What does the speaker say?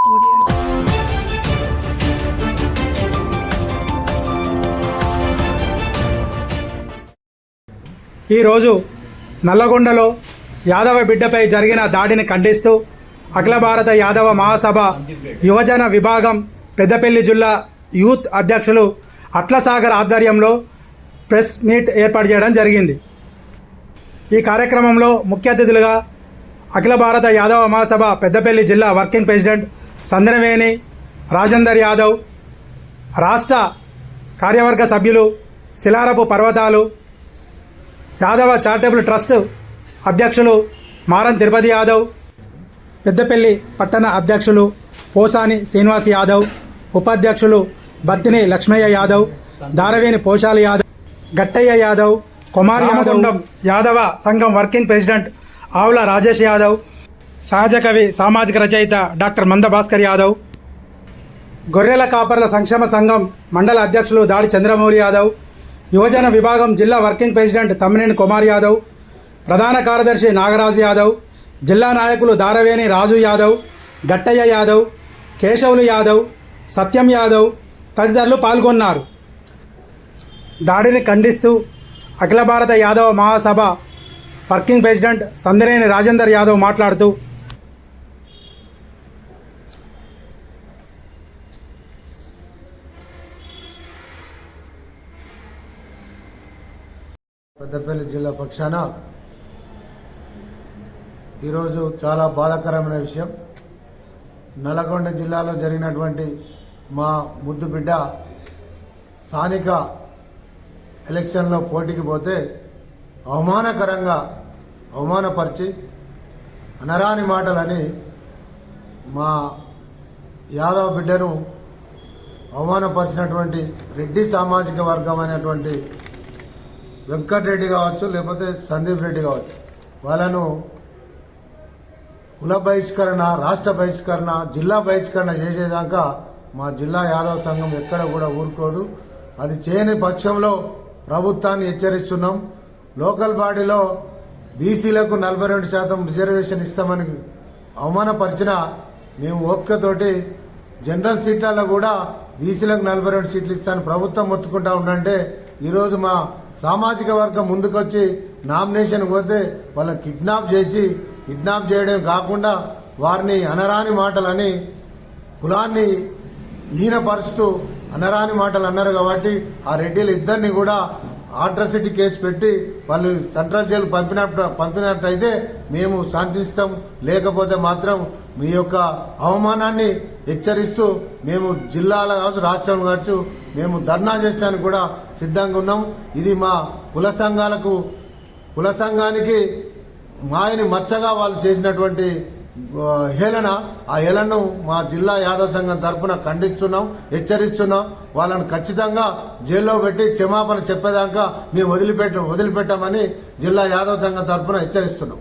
ఈరోజు నల్లగొండలో యాదవ బిడ్డపై జరిగిన దాడిని ఖండిస్తూ అఖిల భారత యాదవ మహాసభ యువజన విభాగం పెద్దపల్లి జిల్లా యూత్ అధ్యక్షులు అట్లసాగర్ ఆధ్వర్యంలో ప్రెస్ మీట్ ఏర్పాటు చేయడం జరిగింది. ఈ కార్యక్రమంలో ముఖ్య అతిథులుగా అఖిల భారత యాదవ మహాసభ పెద్దపల్లి జిల్లా వర్కింగ్ ప్రెసిడెంట్ సందనవేణి రాజేందర్ యాదవ్ రాష్ట్ర కార్యవర్గ సభ్యులు శిలారపు పర్వతాలు యాదవ చారిటబుల్ ట్రస్ట్ అధ్యక్షులు మారం తిరుపతి యాదవ్ పెద్దపల్లి పట్టణ అధ్యక్షులు పోసాని శ్రీనివాస్ యాదవ్ ఉపాధ్యక్షులు బత్తిని లక్ష్మయ్య యాదవ్ దారవేణి పోషాల యాదవ్ గట్టయ్య యాదవ్ కుమార్ యాదవ్ యాదవ సంఘం వర్కింగ్ ప్రెసిడెంట్ ఆవుల రాజేష్ యాదవ్ సహజ కవి సామాజిక రచయిత డాక్టర్ మంద భాస్కర్ యాదవ్ గొర్రెల కాపర్ల సంక్షేమ సంఘం మండల అధ్యక్షులు దాడి చంద్రమౌళి యాదవ్ యువజన విభాగం జిల్లా వర్కింగ్ ప్రెసిడెంట్ తమ్మినేని కుమార్ యాదవ్ ప్రధాన కార్యదర్శి నాగరాజు యాదవ్ జిల్లా నాయకులు దారవేణి రాజు యాదవ్ గట్టయ్య యాదవ్ కేశవులు యాదవ్ సత్యం యాదవ్ తదితరులు పాల్గొన్నారు. దాడిని ఖండిస్తూ అఖిల భారత యాదవ మహాసభ వర్కింగ్ ప్రెసిడెంట్ సందరేని రాజేందర్ యాదవ్ మాట్లాడుతూ పెద్దపల్లి జిల్లా పక్షాన ఈరోజు చాలా బాధాకరమైన విషయం. నల్గొండ జిల్లాలో జరిగినటువంటి మా ముద్దు బిడ్డ స్థానిక ఎలక్షన్లో పోటీకి పోతే అవమానకరంగా అవమానపరిచి అనరాని మాటలని మా యాదవ్ బిడ్డను అవమానపరిచినటువంటి రెడ్డి సామాజిక వర్గం అయినటువంటి వెంకటరెడ్డి కావచ్చు లేకపోతే సందీప్ రెడ్డి కావచ్చు వాళ్ళను కుల బహిష్కరణ రాష్ట్ర బహిష్కరణ జిల్లా బహిష్కరణ చేసేదాకా మా జిల్లా యాదవ్ సంఘం ఎక్కడ కూడా ఊరుకోదు. అది చేయని పక్షంలో ప్రభుత్వాన్ని హెచ్చరిస్తున్నాం. లోకల్ బాడీలో బీసీలకు నలభై రెండు శాతం రిజర్వేషన్ ఇస్తామని అవమానపరిచిన మేము ఓపికతోటి జనరల్ సీట్లలో కూడా బీసీలకు నలభై రెండు సీట్లు ఇస్తాను ప్రభుత్వం మొత్తుకుంటా ఉండంటే ఈరోజు మా సామాజిక వర్గం ముందుకొచ్చి నామినేషన్ పోతే వాళ్ళని కిడ్నాప్ చేసి కిడ్నాప్ చేయడం కాకుండా వారిని అనరాని మాటలని కులాన్ని ఈనపరుస్తూ అనరాని మాటలు అన్నారు కాబట్టి ఆ రెడ్డిలు ఇద్దరిని కూడా ఆట్రసిటీ కేసు పెట్టి వాళ్ళు సెంట్రల్ జైలు పంపిన పంపినట్టయితే మేము శాంతిస్తాం. లేకపోతే మాత్రం మీ యొక్క అవమానాన్ని హెచ్చరిస్తూ మేము జిల్లాలో కావచ్చు రాష్ట్రంలో కావచ్చు మేము ధర్నా చేసడానికి కూడా సిద్ధంగా ఉన్నాం. ఇది మా కుల సంఘాలకు కుల సంఘానికి మాయని మచ్చగా వాళ్ళు చేసినటువంటి హేళన. ఆ హేళనను మా జిల్లా యాదవ్ సంఘం తరఫున ఖండిస్తున్నాం హెచ్చరిస్తున్నాం. వాళ్ళని ఖచ్చితంగా జైల్లో పెట్టి క్షమాపణ చెప్పేదాకా మేము వదిలిపెట్ట వదిలిపెట్టామని జిల్లా యాదవ్ సంఘం తరఫున హెచ్చరిస్తున్నాం.